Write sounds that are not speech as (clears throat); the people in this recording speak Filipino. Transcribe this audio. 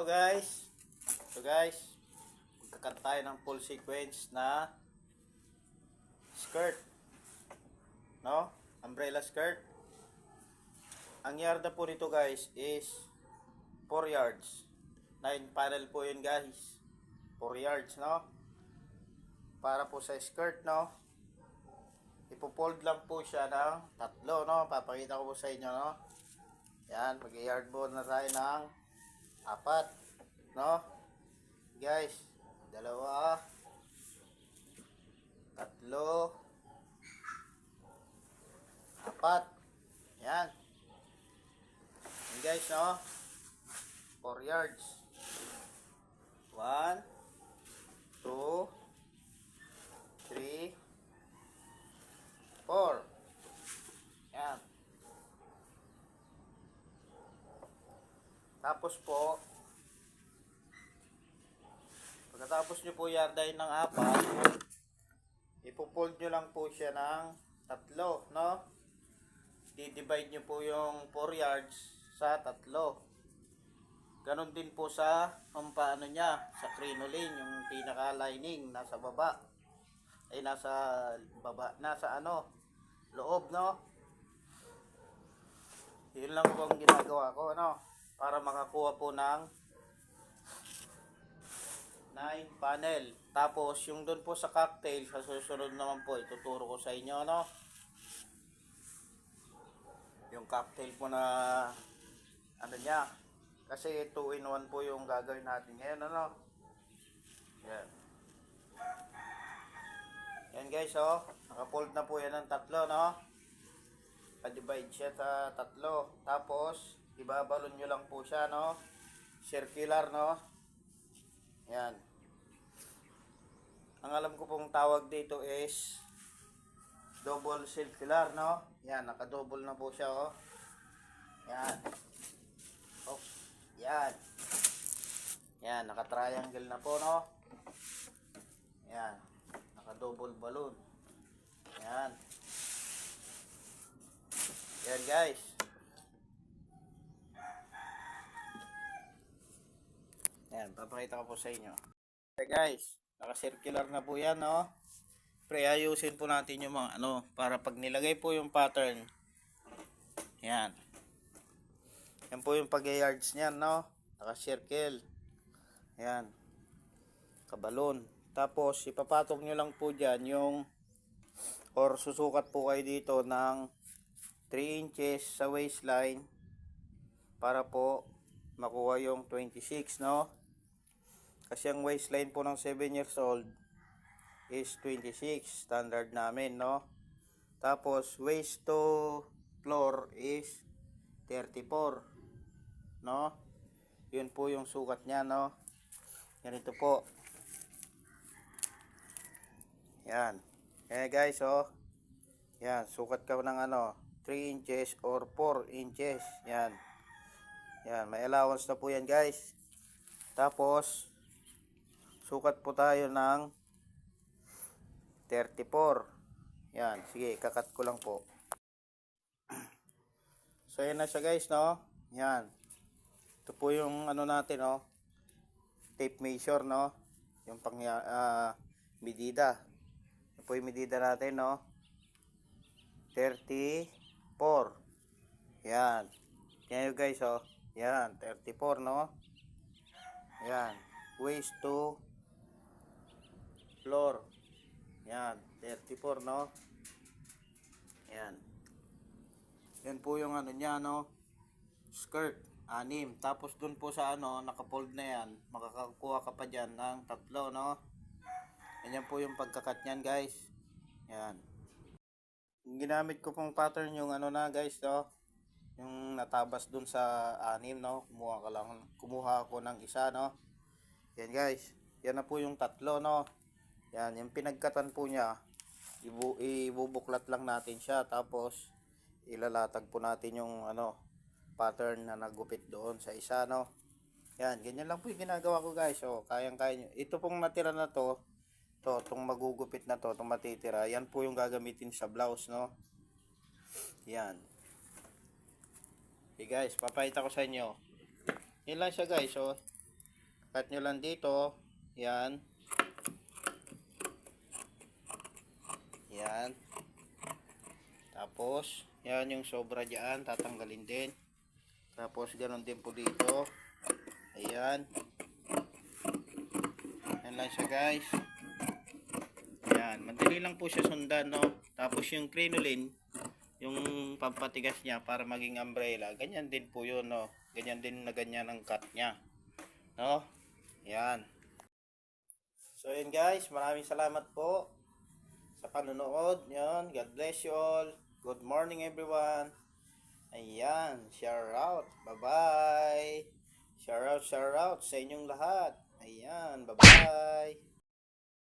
Hello guys. So guys, magkakat tayo ng full sequence na skirt. No? Umbrella skirt. Ang yarda po nito guys is 4 yards. 9 panel po yun guys. 4 yards, no? Para po sa skirt, no? Ipopold lang po siya ng tatlo, no? Papakita ko po sa inyo, no? Yan, mag-yardboard na tayo ng apat, no? Guys, dalawa, tatlo, apat. Yan. Yan guys, no? 4 yards. 1, 2, 3, 4. Yan. Tapos po, pagkatapos nyo po yardahin ng apat, ipopold nyo lang po siya ng tatlo, no? Di-divide nyo po yung 4 yards sa tatlo. Ganon din po sa kung paano niya, sa crinoline, yung pinaka-lining, nasa baba. Ay, nasa baba, nasa ano, loob, no? Yun lang po ang ginagawa ko, no? Para makakuha po ng 9 panel. Tapos, yung doon po sa cocktail, sa susunod naman po, ituturo ko sa inyo, no? Yung cocktail po na, ano niya, kasi 2 in 1 po yung gagawin natin ngayon, ano? Yan. Yan guys, oh. Nakafold na po yan ng tatlo, no? Pa-divide siya sa tatlo. Tapos, ibabalon nyo lang po siya, no? Circular, no? Yan. Ang alam ko pong tawag dito is double circular, no? Yan, naka-double na po siya, oh. Yan. Oh, yan. Yan, naka-triangle na po, no? Yan. Naka-double balloon. Yan. Yan, guys. Yan, papakita ko po sa inyo. Okay, guys. Naka-circular na po yan, no? Pre, ayusin po natin yung mga ano, para pag nilagay po yung pattern, yan. Yan po yung pag-yards niyan, no? Naka-circle. Yan. Kabalon. Tapos, ipapatong nyo lang po dyan yung or susukat po kayo dito ng 3 inches sa waistline para po makuha yung 26, no? Kasi ang waistline po ng 7 years old is 26 standard namin no? Tapos waist to floor is 34 no? Yun po yung sukat niya no? Ganito po. Yan. Eh guys oh. Yan sukat ka ng ano 3 inches or 4 inches. Yan. Yan may allowance na po yan guys. Tapos sukat po tayo ng 34. Yan, sige, kakat ko lang po. (clears throat) So, yan na siya guys, no? Yan. Ito po yung ano natin, no? Tape measure, no? Yung pang uh, medida. Ito po yung medida natin, no? 34. Yan. Yan guys, oh. Yan, 34, no? Yan. Waist to floor. Yan, 34 no. Yan. Yan po yung ano niya no. Skirt, anim. Tapos dun po sa ano, nakafold na yan. Makakakuha ka pa dyan ng tatlo no. Yan po yung pagkakat niyan guys. Yan. Yung ginamit ko pong pattern yung ano na guys no. Yung natabas dun sa anim no. Kumuha ka lang. Kumuha ako ng isa no. Yan guys. Yan na po yung tatlo no. Yan, yung pinagkatan po niya, ibu ibubuklat lang natin siya tapos ilalatag po natin yung ano pattern na nagupit doon sa isa no. Yan, ganyan lang po yung ginagawa ko guys. So, kayang-kaya nyo. Ito pong natira na to, to, itong magugupit na to, itong matitira, yan po yung gagamitin sa blouse no. Yan. Okay guys, papakita ko sa inyo. Yan lang siya guys, so cut nyo lang dito. Yan. Yan. Tapos, yan yung sobra dyan, tatanggalin din. Tapos, ganun din po dito. Ayan. Yan lang siya guys. Yan, madali lang po siya sundan, no? Tapos yung crinoline, yung pampatigas niya para maging umbrella, ganyan din po yun, no? Ganyan din na ganyan ang cut niya. No? Yan. So, yun guys, maraming salamat po sa panonood. Yan, God bless you all. Good morning everyone. Ayan, shout out. Bye-bye. Shout out, shout out sa inyong lahat. Ayan, bye-bye.